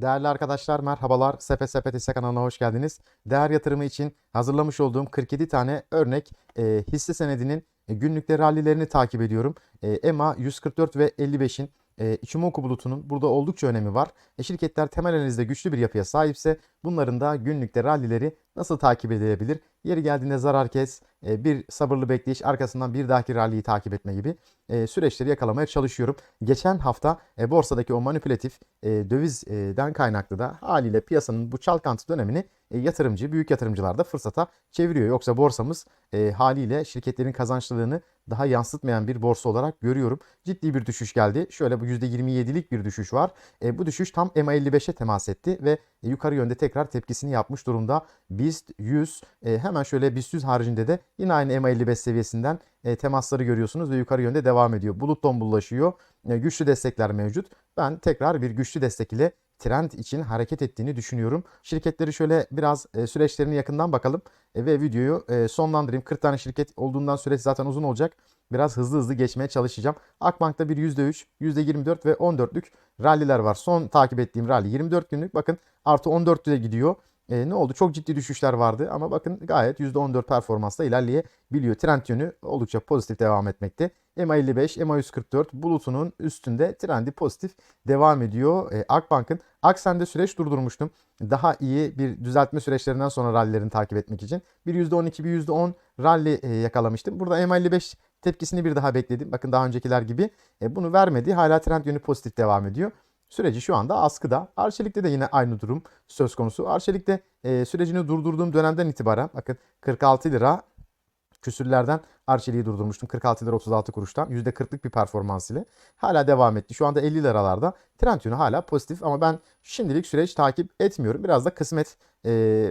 Değerli arkadaşlar merhabalar. Sepe Sepet hisse kanalına hoş geldiniz. Değer yatırımı için hazırlamış olduğum 47 tane örnek e, hisse senedinin e, günlükte rallilerini takip ediyorum. E, EMA 144 ve 55'in e, Ichimoku bulutunun burada oldukça önemi var. E, şirketler temel analizde güçlü bir yapıya sahipse bunların da günlükte rallileri nasıl takip edilebilir? Yeri geldiğinde zarar kes, e, bir sabırlı bekleyiş arkasından bir dahaki ralliyi takip etme gibi e, süreçleri yakalamaya çalışıyorum. Geçen hafta e, borsadaki o manipülatif dövizden kaynaklı da haliyle piyasanın bu çalkantı dönemini yatırımcı, büyük yatırımcılar da fırsata çeviriyor. Yoksa borsamız haliyle şirketlerin kazançlılığını daha yansıtmayan bir borsa olarak görüyorum. Ciddi bir düşüş geldi. Şöyle bu %27'lik bir düşüş var. Bu düşüş tam EMA 55'e temas etti ve yukarı yönde tekrar tepkisini yapmış durumda. BIST 100 e, hemen şöyle BIST 100 haricinde de yine aynı EMA 55 seviyesinden e, temasları görüyorsunuz ve yukarı yönde devam ediyor. Bulut tombullaşıyor. E, güçlü destekler mevcut. Ben tekrar bir güçlü destek ile trend için hareket ettiğini düşünüyorum. Şirketleri şöyle biraz e, süreçlerini yakından bakalım e, ve videoyu e, sonlandırayım. 40 tane şirket olduğundan süreç zaten uzun olacak. Biraz hızlı hızlı geçmeye çalışacağım. Akbank'ta bir %3, %24 ve 14'lük ralliler var. Son takip ettiğim rally 24 günlük. Bakın artı 14'e gidiyor. E, ne oldu? Çok ciddi düşüşler vardı ama bakın gayet %14 performansla ilerleyebiliyor. Trend yönü oldukça pozitif devam etmekte. EMA 55, EMA 144 bulutunun üstünde trendi pozitif devam ediyor. E, Akbank'ın Aksen'de süreç durdurmuştum. Daha iyi bir düzeltme süreçlerinden sonra rallilerini takip etmek için. Bir %12, bir %10 rally e, yakalamıştım. Burada EMA 55 tepkisini bir daha bekledim. Bakın daha öncekiler gibi e, bunu vermedi. Hala trend yönü pozitif devam ediyor. Süreci şu anda askıda. Arçelik'te de yine aynı durum söz konusu. Arçelik'te e, sürecini durdurduğum dönemden itibaren bakın 46 lira küsürlerden Arçelik'i durdurmuştum. 46 lira 36 kuruştan. %40'lık bir performans ile. Hala devam etti. Şu anda 50 liralarda. Trend yönü hala pozitif ama ben şimdilik süreç takip etmiyorum. Biraz da kısmet e,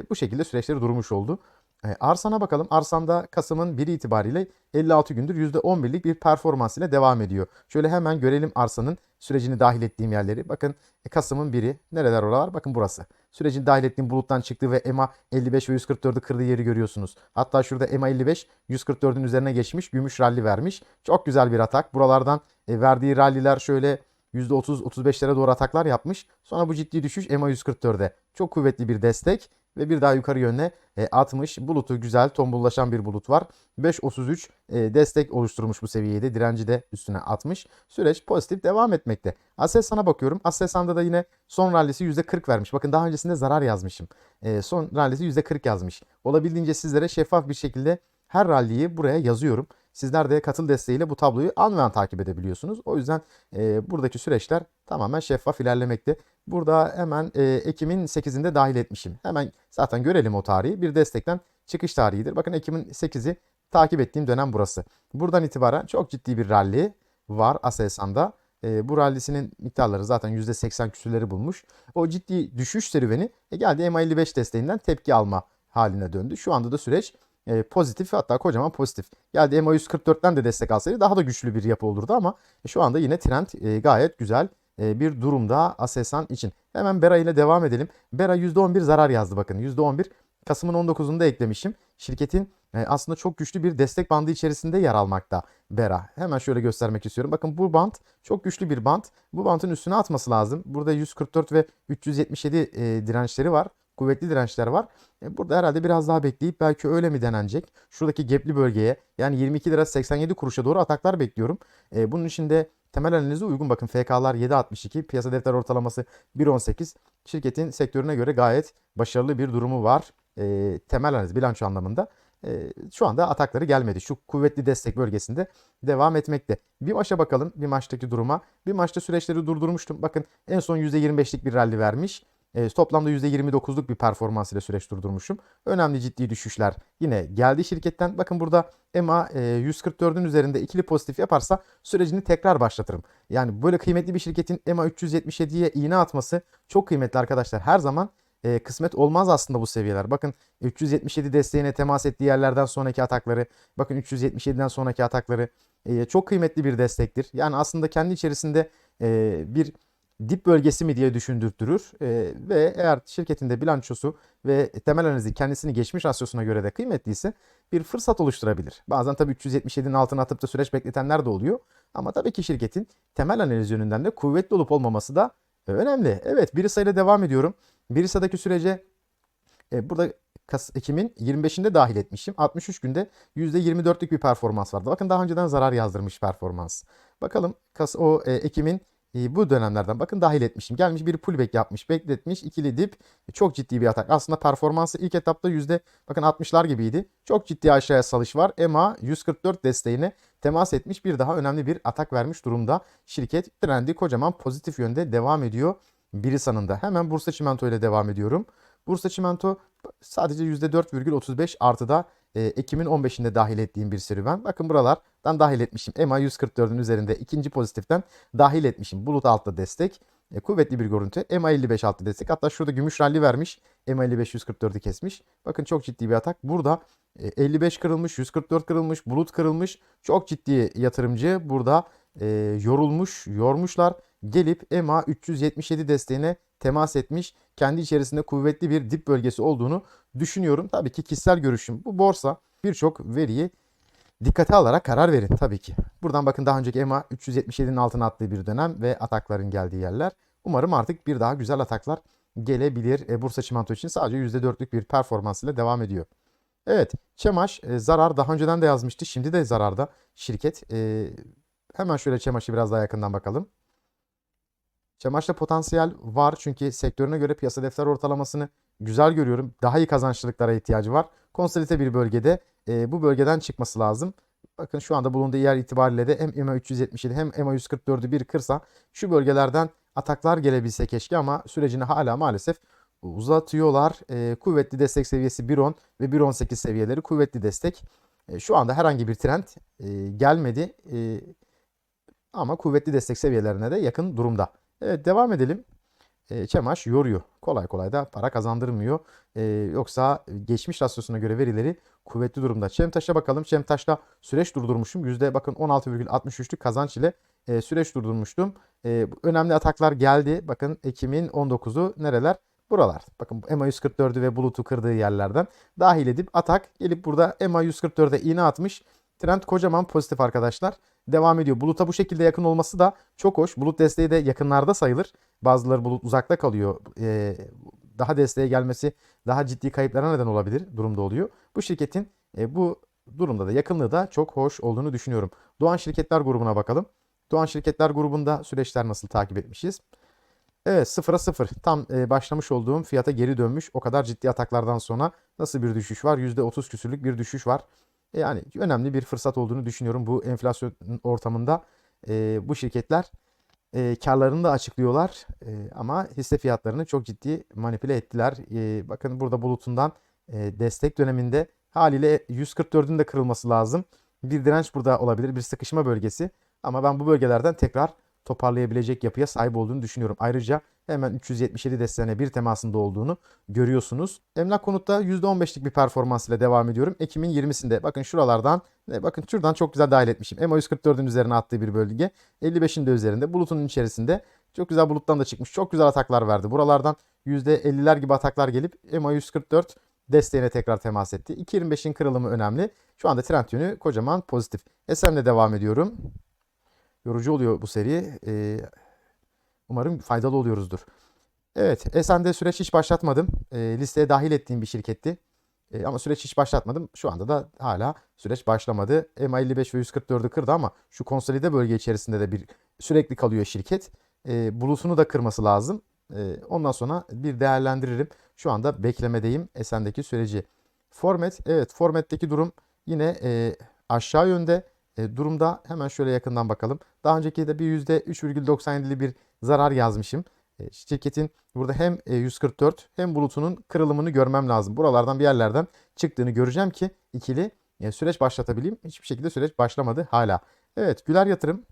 bu şekilde süreçleri durmuş oldu. E, Arsan'a bakalım. Arsan'da Kasım'ın 1 itibariyle 56 gündür %11'lik bir performans ile devam ediyor. Şöyle hemen görelim Arsan'ın sürecini dahil ettiğim yerleri. Bakın e, Kasım'ın 1'i. Nereler oralar? Bakın burası. Sürecin dahil ettiğim buluttan çıktı ve EMA 55 ve 144'ü kırdığı yeri görüyorsunuz. Hatta şurada EMA 55 144'ün üzerine geçmiş. Gümüş ralli vermiş. Çok güzel bir atak. Buralardan e, verdiği ralliler şöyle %30-35'lere doğru ataklar yapmış. Sonra bu ciddi düşüş EMA 144'e. Çok kuvvetli bir destek ve bir daha yukarı yönüne e, atmış. Bulutu güzel tombullaşan bir bulut var. 5.33 e, destek oluşturmuş bu seviyede. Direnci de üstüne atmış. Süreç pozitif devam etmekte. Aselsan'a bakıyorum. Aselsan'da da yine son rallisi %40 vermiş. Bakın daha öncesinde zarar yazmışım. E, son rallisi %40 yazmış. Olabildiğince sizlere şeffaf bir şekilde her ralliyi buraya yazıyorum. Sizler de katıl desteğiyle bu tabloyu an ve an takip edebiliyorsunuz. O yüzden e, buradaki süreçler tamamen şeffaf ilerlemekte. Burada hemen e, Ekim'in 8'inde dahil etmişim. Hemen zaten görelim o tarihi. Bir destekten çıkış tarihidir. Bakın Ekim'in 8'i takip ettiğim dönem burası. Buradan itibaren çok ciddi bir rally var Aselsan'da. E, bu rallisinin miktarları zaten %80 küsürleri bulmuş. O ciddi düşüş serüveni e, geldi MA55 desteğinden tepki alma haline döndü. Şu anda da süreç e, pozitif hatta kocaman pozitif. Geldi MA 144'ten de destek alsaydı daha da güçlü bir yapı olurdu ama e, şu anda yine trend e, gayet güzel e, bir durumda Aselsan için. Hemen Bera ile devam edelim. Bera %11 zarar yazdı bakın. %11 Kasım'ın 19'unda eklemişim. Şirketin e, aslında çok güçlü bir destek bandı içerisinde yer almakta Bera. Hemen şöyle göstermek istiyorum. Bakın bu band çok güçlü bir band. Bu bantın üstüne atması lazım. Burada 144 ve 377 e, dirençleri var kuvvetli dirençler var. E, burada herhalde biraz daha bekleyip belki öyle mi denenecek? Şuradaki gapli bölgeye yani 22 lira 87 kuruşa doğru ataklar bekliyorum. E, bunun için de temel analize uygun bakın FK'lar 7.62 piyasa defter ortalaması 1.18 şirketin sektörüne göre gayet başarılı bir durumu var. E, temel analiz bilanço anlamında şu anda atakları gelmedi. Şu kuvvetli destek bölgesinde devam etmekte. Bir maça bakalım bir maçtaki duruma. Bir maçta süreçleri durdurmuştum. Bakın en son %25'lik bir rally vermiş. E, toplamda %29'luk bir performans ile süreç durdurmuşum. Önemli ciddi düşüşler yine geldi şirketten. Bakın burada EMA e, 144'ün üzerinde ikili pozitif yaparsa sürecini tekrar başlatırım. Yani böyle kıymetli bir şirketin EMA 377'ye iğne atması çok kıymetli arkadaşlar. Her zaman e, kısmet olmaz aslında bu seviyeler. Bakın 377 desteğine temas ettiği yerlerden sonraki atakları, bakın 377'den sonraki atakları e, çok kıymetli bir destektir. Yani aslında kendi içerisinde e, bir dip bölgesi mi diye düşündürtürür e, ve eğer şirketinde bilançosu ve temel analizi kendisini geçmiş rasyosuna göre de kıymetliyse bir fırsat oluşturabilir. Bazen tabii 377'nin altına atıp da süreç bekletenler de oluyor. Ama tabii ki şirketin temel analiz yönünden de kuvvetli olup olmaması da Önemli. Evet Birisa ile devam ediyorum. Birisa'daki sürece e, burada Kas Ekim'in 25'inde dahil etmişim. 63 günde %24'lük bir performans vardı. Bakın daha önceden zarar yazdırmış performans. Bakalım Kas o e, Ekim'in e, bu dönemlerden bakın dahil etmişim. Gelmiş bir pullback yapmış, bekletmiş, ikili dip. E, Çok ciddi bir atak. Aslında performansı ilk etapta yüzde bakın 60'lar gibiydi. Çok ciddi aşağıya salış var. EMA 144 desteğine temas etmiş bir daha önemli bir atak vermiş durumda. Şirket trendi kocaman pozitif yönde devam ediyor. Birisa'nın da. Hemen Bursa Çimento ile devam ediyorum. Bursa Çimento sadece %4,35 artıda e, Ekim'in 15'inde dahil ettiğim bir serüven. Bakın buralardan dahil etmişim. EMA 144'ün üzerinde ikinci pozitiften dahil etmişim. Bulut altta destek. E, kuvvetli bir görüntü. EMA 55 altta destek. Hatta şurada gümüş rally vermiş. EMA 55 144'ü kesmiş. Bakın çok ciddi bir atak. Burada e, 55 kırılmış, 144 kırılmış, bulut kırılmış. Çok ciddi yatırımcı burada e, yorulmuş, yormuşlar. Gelip EMA 377 desteğine temas etmiş. Kendi içerisinde kuvvetli bir dip bölgesi olduğunu düşünüyorum. Tabii ki kişisel görüşüm. Bu borsa birçok veriyi dikkate alarak karar verin tabii ki. Buradan bakın daha önceki EMA 377'nin altına attığı bir dönem ve atakların geldiği yerler. Umarım artık bir daha güzel ataklar gelebilir. E, Bursa Çimento için sadece %4'lük bir performans ile devam ediyor. Evet, Çemaş e, zarar daha önceden de yazmıştı. Şimdi de zararda şirket. E, hemen şöyle Çemaş'ı biraz daha yakından bakalım. Çemaş'ta potansiyel var çünkü sektörüne göre piyasa defter ortalamasını güzel görüyorum. Daha iyi kazançlılıklara ihtiyacı var. Konsolide bir bölgede e, bu bölgeden çıkması lazım. Bakın şu anda bulunduğu yer itibariyle de hem EMA 377 hem EMA 144'ü bir kırsa şu bölgelerden ataklar gelebilse keşke ama sürecini hala maalesef uzatıyorlar. E, kuvvetli destek seviyesi 1.10 ve 1.18 seviyeleri kuvvetli destek. E, şu anda herhangi bir trend e, gelmedi e, ama kuvvetli destek seviyelerine de yakın durumda. Evet devam edelim. E, Çemaş yoruyor. Kolay kolay da para kazandırmıyor. E, yoksa geçmiş rasyosuna göre verileri kuvvetli durumda. Çemtaş'a bakalım. Çemtaş'ta süreç durdurmuşum. Yüzde bakın 16,63'lük kazanç ile e, süreç durdurmuştum. E, önemli ataklar geldi. Bakın Ekim'in 19'u nereler? Buralar. Bakın EMA 144'ü ve Bulut'u kırdığı yerlerden dahil edip atak gelip burada EMA 144'e iğne atmış. Trend kocaman pozitif arkadaşlar. Devam ediyor. Bulut'a bu şekilde yakın olması da çok hoş. Bulut desteği de yakınlarda sayılır. Bazıları bulut uzakta kalıyor. Ee, daha desteğe gelmesi daha ciddi kayıplara neden olabilir durumda oluyor. Bu şirketin e, bu durumda da yakınlığı da çok hoş olduğunu düşünüyorum. Doğan Şirketler grubuna bakalım. Doğan Şirketler grubunda süreçler nasıl takip etmişiz? Evet sıfıra sıfır. Tam e, başlamış olduğum fiyata geri dönmüş. O kadar ciddi ataklardan sonra nasıl bir düşüş var? %30 küsürlük bir düşüş var. E, Yani önemli bir fırsat olduğunu düşünüyorum bu enflasyon ortamında. E, bu şirketler e, karlarını da açıklıyorlar E, ama hisse fiyatlarını çok ciddi manipüle ettiler. E, bakın burada bulutundan e, destek döneminde haliyle 144'ün de kırılması lazım. Bir direnç burada olabilir, bir sıkışma bölgesi. Ama ben bu bölgelerden tekrar toparlayabilecek yapıya sahip olduğunu düşünüyorum. Ayrıca hemen 377 desteğine bir temasında olduğunu görüyorsunuz. Emlak konutta %15'lik bir performans ile devam ediyorum. Ekim'in 20'sinde bakın şuralardan e, bakın şuradan çok güzel dahil etmişim. EMA 144'ün üzerine attığı bir bölge. 55'in de üzerinde bulutun içerisinde çok güzel buluttan da çıkmış. Çok güzel ataklar verdi. Buralardan %50'ler gibi ataklar gelip EMA 144 desteğine tekrar temas etti. 2.25'in kırılımı önemli. Şu anda trend yönü kocaman pozitif. SM'le devam ediyorum. Yorucu oluyor bu seri. Ee, umarım faydalı oluyoruzdur. Evet, Esen'de süreç hiç başlatmadım. Ee, listeye dahil ettiğim bir şirketti. Ee, ama süreç hiç başlatmadım. Şu anda da hala süreç başlamadı. EMA 55 ve 144'ü kırdı ama şu konsolide bölge içerisinde de bir sürekli kalıyor şirket. Ee, bulusunu da kırması lazım. Ee, ondan sonra bir değerlendiririm. Şu anda beklemedeyim Esen'deki süreci. Format, evet Format'teki durum yine e, aşağı yönde e, durumda. Hemen şöyle yakından bakalım. Daha önceki de bir %3,97'li bir zarar yazmışım. E, şirketin burada hem e, 144 hem bulutunun kırılımını görmem lazım. Buralardan bir yerlerden çıktığını göreceğim ki ikili e, süreç başlatabileyim. Hiçbir şekilde süreç başlamadı hala. Evet Güler Yatırım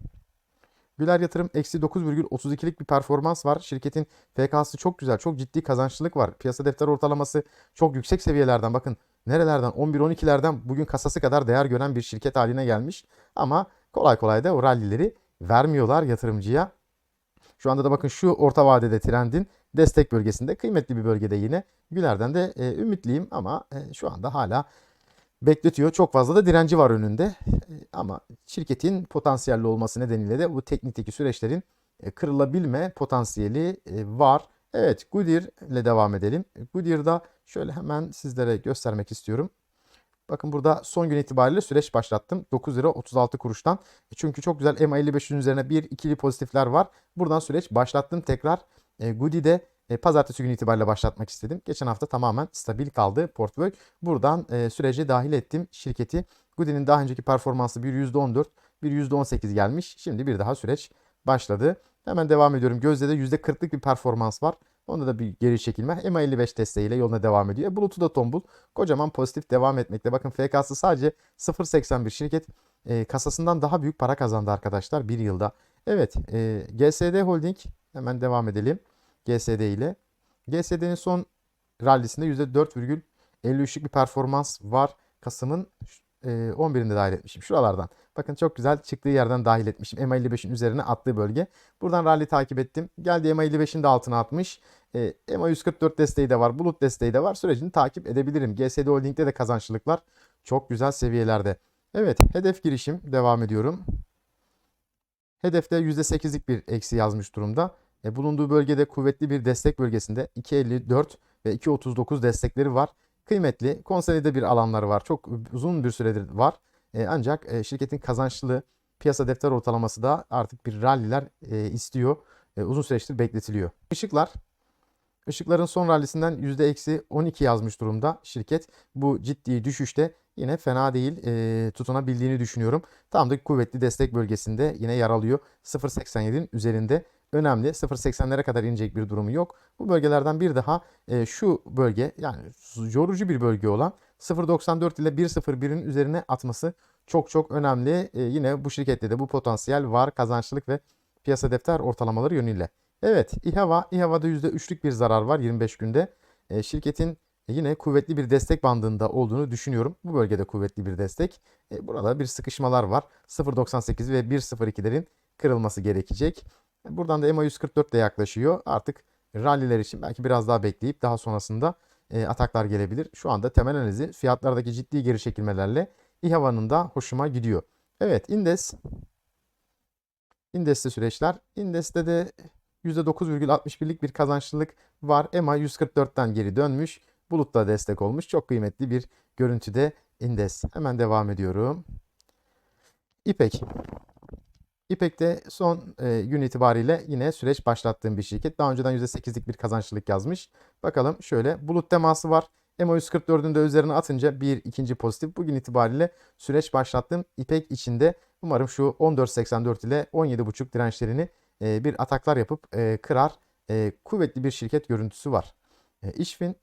Güler Yatırım eksi 9,32'lik bir performans var. Şirketin FK'sı çok güzel. Çok ciddi kazançlılık var. Piyasa defter ortalaması çok yüksek seviyelerden. Bakın nerelerden 11-12'lerden bugün kasası kadar değer gören bir şirket haline gelmiş. Ama kolay kolay da o rallileri vermiyorlar yatırımcıya. Şu anda da bakın şu orta vadede trendin destek bölgesinde kıymetli bir bölgede yine. Güler'den de e, ümitliyim ama e, şu anda hala bekletiyor. Çok fazla da direnci var önünde. E, Ama şirketin potansiyelli olması nedeniyle de bu teknikteki süreçlerin e, kırılabilme potansiyeli e, var. Evet Goodyear ile devam edelim. Goodyear'da şöyle hemen sizlere göstermek istiyorum. Bakın burada son gün itibariyle süreç başlattım. 9 lira 36 kuruştan. E, Çünkü çok güzel MA55'in üzerine bir ikili pozitifler var. Buradan süreç başlattım tekrar. E, Goody'de e, pazartesi günü itibariyle başlatmak istedim. Geçen hafta tamamen stabil kaldı portföy. Buradan e, sürece dahil ettim şirketi. Goody'nin daha önceki performansı bir %14, bir %18 gelmiş. Şimdi bir daha süreç başladı. Hemen devam ediyorum. Gözde de %40'lık bir performans var. Onda da bir geri çekilme. MA55 desteğiyle yoluna devam ediyor. E, Bulut'u da tombul. Kocaman pozitif devam etmekte. Bakın FK'sı sadece 0.81 şirket e, kasasından daha büyük para kazandı arkadaşlar bir yılda. Evet e, GSD Holding hemen devam edelim. GSD ile. GSD'nin son rallisinde %4,53'lük bir performans var. Kasım'ın 11'inde dahil etmişim. Şuralardan. Bakın çok güzel çıktığı yerden dahil etmişim. MA55'in üzerine attığı bölge. Buradan rally takip ettim. Geldi MA55'in de altına atmış. E, MA144 desteği de var. Bulut desteği de var. Sürecini takip edebilirim. GSD Holding'de de kazançlılıklar çok güzel seviyelerde. Evet hedef girişim devam ediyorum. Hedefte %8'lik bir eksi yazmış durumda. E, bulunduğu bölgede kuvvetli bir destek bölgesinde 2.54 ve 2.39 destekleri var. Kıymetli, konsolide bir alanları var. Çok uzun bir süredir var. E, ancak e, şirketin kazançlı piyasa defter ortalaması da artık bir ralliler e, istiyor. Uzun süreçtir bekletiliyor. Işıklar Işıkların son rallisinden %-12 yazmış durumda şirket. Bu ciddi düşüşte yine fena değil e, tutunabildiğini düşünüyorum. Tam da kuvvetli destek bölgesinde yine yer alıyor. 0.87'in üzerinde önemli. 0.80'lere kadar inecek bir durumu yok. Bu bölgelerden bir daha e, şu bölge yani yorucu bir bölge olan 0.94 ile 1.01'in üzerine atması çok çok önemli. E, yine bu şirkette de bu potansiyel var. Kazançlılık ve piyasa defter ortalamaları yönüyle. Evet, İHAVA, İHAVA'da %3'lük bir zarar var 25 günde. E, şirketin yine kuvvetli bir destek bandında olduğunu düşünüyorum. Bu bölgede kuvvetli bir destek. E, burada bir sıkışmalar var. 0.98 ve 1.02'lerin kırılması gerekecek. Buradan da EMA 144 de yaklaşıyor. Artık ralliler için belki biraz daha bekleyip daha sonrasında e, ataklar gelebilir. Şu anda temel analizi fiyatlardaki ciddi geri çekilmelerle İHAVA'nın da hoşuma gidiyor. Evet, Indes. Indes'te süreçler. Indes'te de %9,61'lik bir kazançlılık var. EMA 144'ten geri dönmüş. Bulut'ta destek olmuş. Çok kıymetli bir görüntüde Indes. Hemen devam ediyorum. İpek. İpek'te son e, gün itibariyle yine süreç başlattığım bir şirket. Daha önceden %8'lik bir kazançlılık yazmış. Bakalım şöyle bulut teması var. EMA 144'ün de üzerine atınca bir ikinci pozitif. Bugün itibariyle süreç başlattığım İpek içinde umarım şu 14.84 ile 17.5 dirençlerini e, bir ataklar yapıp e, kırar. E, kuvvetli bir şirket görüntüsü var. E, İşfin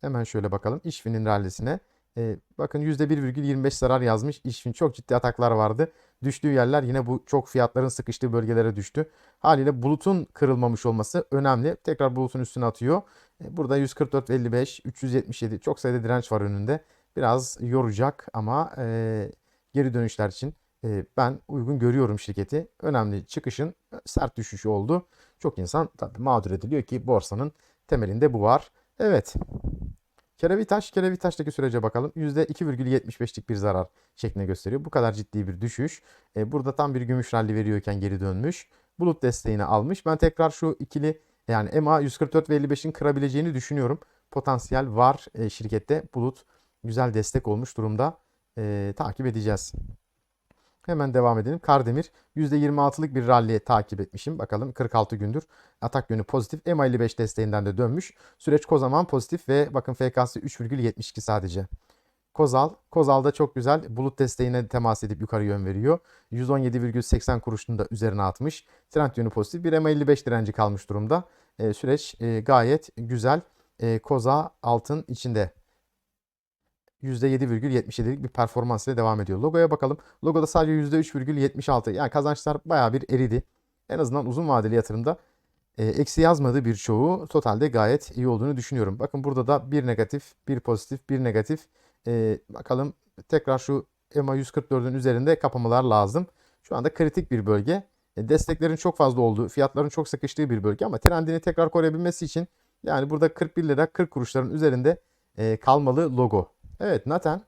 hemen şöyle bakalım. İşfin'in rallisine. E, bakın %1,25 zarar yazmış. İşfin çok ciddi ataklar vardı. Düştüğü yerler yine bu çok fiyatların sıkıştığı bölgelere düştü. Haliyle bulutun kırılmamış olması önemli. Tekrar bulutun üstüne atıyor. E, burada 144.55, 377 çok sayıda direnç var önünde. Biraz yoracak ama e, geri dönüşler için e, ben uygun görüyorum şirketi. Önemli çıkışın sert düşüşü oldu. Çok insan tabii mağdur ediliyor ki borsanın temelinde bu var. Evet. Kerevitaş, Kerevitaş'taki sürece bakalım. %2,75'lik bir zarar şeklinde gösteriyor. Bu kadar ciddi bir düşüş. E, burada tam bir gümüş ralli veriyorken geri dönmüş. Bulut desteğini almış. Ben tekrar şu ikili yani MA 144 ve 55'in kırabileceğini düşünüyorum. Potansiyel var e, şirkette. Bulut güzel destek olmuş durumda. E, takip edeceğiz. Hemen devam edelim. Kardemir %26'lık bir rally takip etmişim. Bakalım 46 gündür atak yönü pozitif. EMA 55 desteğinden de dönmüş. Süreç Kozaman pozitif ve bakın FK'sı 3,72 sadece. Kozal. Kozal'da çok güzel bulut desteğine temas edip yukarı yön veriyor. 117,80 kuruşunu da üzerine atmış. Trend yönü pozitif. Bir EMA 55 direnci kalmış durumda. E, süreç e, gayet güzel. E, Koza altın içinde. %7,77'lik bir performans ile devam ediyor. Logoya bakalım. Logoda sadece %3,76. Yani kazançlar baya bir eridi. En azından uzun vadeli yatırımda e, eksi yazmadığı birçoğu totalde gayet iyi olduğunu düşünüyorum. Bakın burada da bir negatif, bir pozitif, bir negatif. E, bakalım tekrar şu EMA 144'ün üzerinde kapamalar lazım. Şu anda kritik bir bölge. E, desteklerin çok fazla olduğu, fiyatların çok sıkıştığı bir bölge ama trendini tekrar koruyabilmesi için yani burada 41 lira 40 kuruşların üzerinde e, kalmalı logo. Evet Nathan.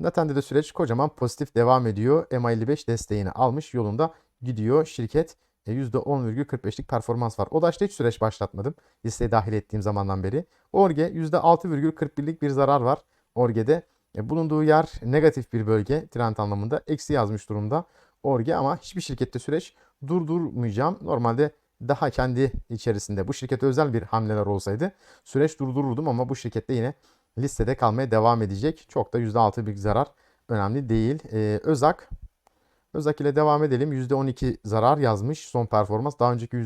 Nathan'de de süreç kocaman pozitif devam ediyor. MA55 desteğini almış yolunda gidiyor şirket. E, %10,45'lik performans var. ODAŞ'ta hiç süreç başlatmadım. Listeye dahil ettiğim zamandan beri. Orge %6,41'lik bir zarar var. Orge'de e, bulunduğu yer negatif bir bölge trend anlamında. Eksi yazmış durumda Orge ama hiçbir şirkette süreç durdurmayacağım. Normalde daha kendi içerisinde bu şirkete özel bir hamleler olsaydı süreç durdururdum ama bu şirkette yine listede kalmaya devam edecek. Çok da %6 bir zarar önemli değil. Ee, Özak Özak ile devam edelim. %12 zarar yazmış son performans. Daha önceki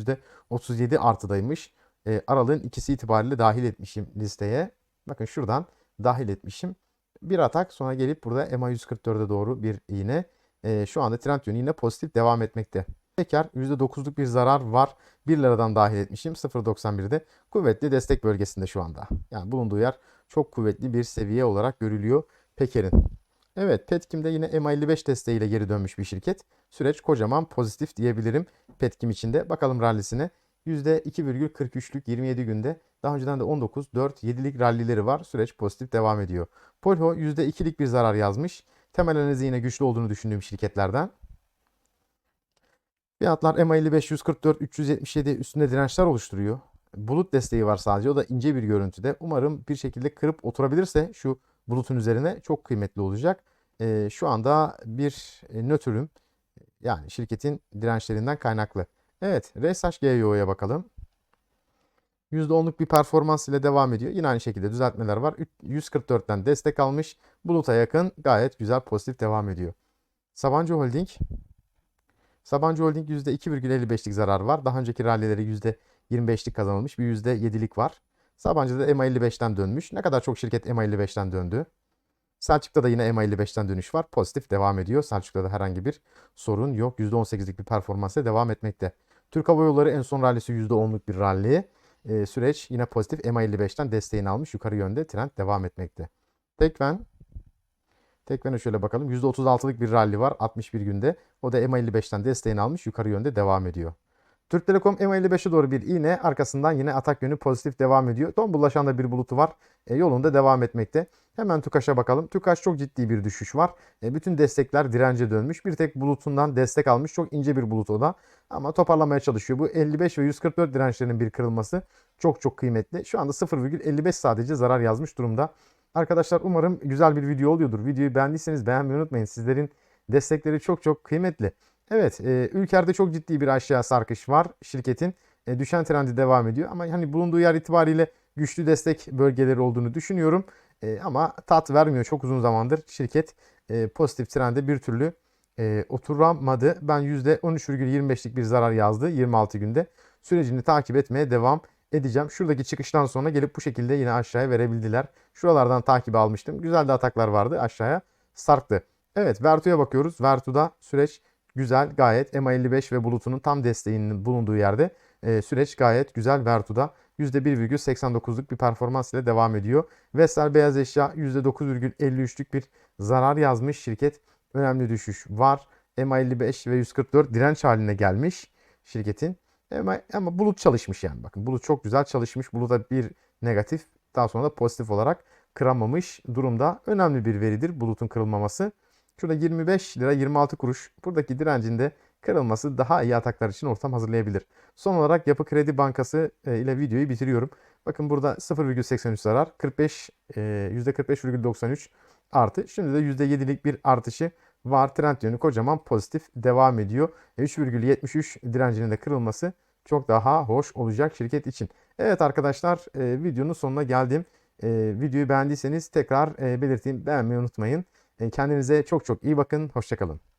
%37 artıdaymış. Ee, aralığın ikisi itibariyle dahil etmişim listeye. Bakın şuradan dahil etmişim. Bir atak sonra gelip burada EMA 144'e doğru bir iğne. Ee, şu anda trend yönü yine pozitif devam etmekte. Tekrar %9'luk bir zarar var. 1 liradan dahil etmişim. 0.91'de kuvvetli destek bölgesinde şu anda. Yani bulunduğu yer çok kuvvetli bir seviye olarak görülüyor Peker'in. Evet Petkim'de yine MA55 desteğiyle geri dönmüş bir şirket. Süreç kocaman pozitif diyebilirim Petkim içinde. Bakalım rallisine. %2,43'lük 27 günde. Daha önceden de 19, 4, 7'lik rallileri var. Süreç pozitif devam ediyor. Polho %2'lik bir zarar yazmış. Temel analizi yine güçlü olduğunu düşündüğüm şirketlerden. Fiyatlar MA55 144 377 üstünde dirençler oluşturuyor. Bulut desteği var sadece. O da ince bir görüntüde. Umarım bir şekilde kırıp oturabilirse şu bulutun üzerine çok kıymetli olacak. Ee, şu anda bir e, nötrüm. Yani şirketin dirençlerinden kaynaklı. Evet, RSH GYO'ya bakalım. %10'luk bir performans ile devam ediyor. Yine aynı şekilde düzeltmeler var. 144'ten destek almış. Bulut'a yakın gayet güzel pozitif devam ediyor. Sabancı Holding Sabancı Holding %2,55'lik zarar var. Daha önceki rallileri %25'lik kazanılmış. Bir %7'lik var. Sabancı'da EMA 55'ten dönmüş. Ne kadar çok şirket EMA 55'ten döndü. Selçuk'ta da yine EMA 55'ten dönüş var. Pozitif devam ediyor. Selçuk'ta da herhangi bir sorun yok. %18'lik bir performansla devam etmekte. Türk Hava Yolları en son rallisi %10'luk bir ralli. Ee, süreç yine pozitif EMA 55'ten desteğini almış. Yukarı yönde trend devam etmekte. Tekven Tekven'e şöyle bakalım. %36'lık bir rally var 61 günde. O da EMA 55'ten desteğini almış. Yukarı yönde devam ediyor. Türk Telekom EMA55'e doğru bir iğne. Arkasından yine atak yönü pozitif devam ediyor. Tombullaşan da bir bulutu var. E, yolunda devam etmekte. Hemen TÜKAŞ'a bakalım. TÜKAŞ çok ciddi bir düşüş var. E, bütün destekler dirence dönmüş. Bir tek bulutundan destek almış. Çok ince bir bulut o da. Ama toparlamaya çalışıyor. Bu 55 ve 144 dirençlerinin bir kırılması çok çok kıymetli. Şu anda 0,55 sadece zarar yazmış durumda. Arkadaşlar umarım güzel bir video oluyordur. Videoyu beğendiyseniz beğenmeyi unutmayın. Sizlerin destekleri çok çok kıymetli. Evet, e, ülkerde çok ciddi bir aşağı sarkış var şirketin. E, düşen trendi devam ediyor ama hani bulunduğu yer itibariyle güçlü destek bölgeleri olduğunu düşünüyorum. E, ama tat vermiyor çok uzun zamandır. Şirket e, pozitif trende bir türlü e, oturamadı. Ben %13,25'lik bir zarar yazdı 26 günde. Sürecini takip etmeye devam edeceğim. Şuradaki çıkıştan sonra gelip bu şekilde yine aşağıya verebildiler. Şuralardan takip almıştım. Güzel de ataklar vardı aşağıya sarktı. Evet Vertu'ya bakıyoruz. Vertu'da süreç güzel gayet MA55 ve bulutunun tam desteğinin bulunduğu yerde e, süreç gayet güzel Vertu'da. %1,89'luk bir performans ile devam ediyor. Vestel Beyaz Eşya %9,53'lük bir zarar yazmış şirket. Önemli düşüş var. MA55 ve 144 direnç haline gelmiş şirketin. Ama, ama bulut çalışmış yani. Bakın bulut çok güzel çalışmış. Buluta bir negatif daha sonra da pozitif olarak kıramamış durumda. Önemli bir veridir bulutun kırılmaması. Şurada 25 lira 26 kuruş. Buradaki direncinde kırılması daha iyi ataklar için ortam hazırlayabilir. Son olarak Yapı Kredi Bankası e, ile videoyu bitiriyorum. Bakın burada 0,83 zarar, 45 %45,93 artı. Şimdi de %7'lik bir artışı var. Trend yönü kocaman pozitif devam ediyor. 3,73 direncinin de kırılması çok daha hoş olacak şirket için. Evet arkadaşlar e, videonun sonuna geldim. E, videoyu beğendiyseniz tekrar e, belirteyim. Beğenmeyi unutmayın. E, kendinize çok çok iyi bakın. Hoşçakalın.